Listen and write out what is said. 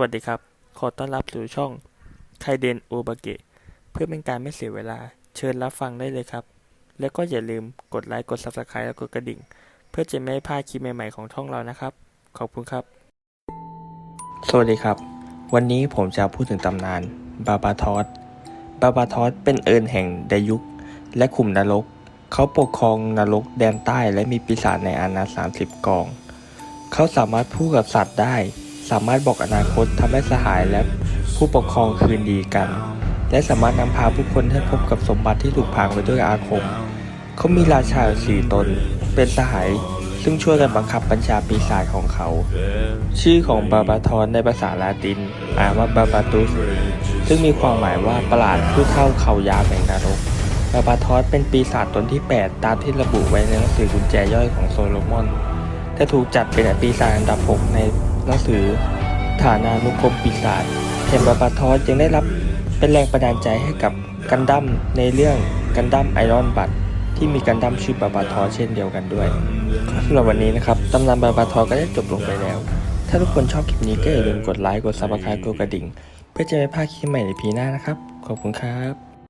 วัสดีครับ ขอต้อนรับสู่ช่องไคเดนโอบาเกะ เพื่อเป็นการไม่เสียเวลา เชิญรับฟังได้เลยครับ แล้วก็อย่าลืมกดไลค์ กด Subscribe และกดกระดิ่ง เพื่อจะไม่พลาดคลิปใหม่ ๆ ของช่องเรานะครับ ขอบคุณครับ สวัสดีครับ วันนี้ผมจะพูดถึงตำนานบาบาทอส บาบาทอสเป็นเอิญแห่งไดยุคและขุมนรก เขาปกครองนรกแดนใต้และมีปีศาจในอาณาสามสิบกอง เขาสามารถพูดกับสัตว์ได้ สามารถบอกอนาคตทำให้สหายและผู้ปกครองคืนดีกัน และสามารถนำพาผู้คนให้พบกับสมบัติที่ถูกพังไปด้วยอาคม เขามีราชาสี่ตน เป็นสหายซึ่งช่วยกันบังคับบัญชาปีศาจของเขา ชื่อของบาบาทอนในภาษาลาติน อ่านว่าบาบาตุส ซึ่งมีความหมายว่าประหลาดผู้เท่าเขายาแห่งนรกบาบาทอสเป็นปีศาจตนที่ 8 ตามที่ระบุไว้ในหนังสือกุญแจย่อยของโซโลมอนแต่ถูกจัดเป็นปีศาจอันดับ 6 ใน หนังสือ ฐานานุกรมปีศาจแถมบาบาทอสยังได้รับเป็นแรงบันดาลใจให้กับกันดั้มในเรื่องกันดั้มไอรอนบัตที่มีกันดั้มชื่อบาบาทอสเช่นเดียวกันด้วยสำหรับวันนี้นะครับตำนานบาบาทอสก็ได้จบลงไปแล้ว ถ้าทุกคนชอบคลิปนี้ก็อย่าลืมกดไลค์กดซับสไครต์กดกระดิ่ง เพื่อจะไม่พลาดคลิปใหม่ในพีหน้านะครับ ขอบคุณครับ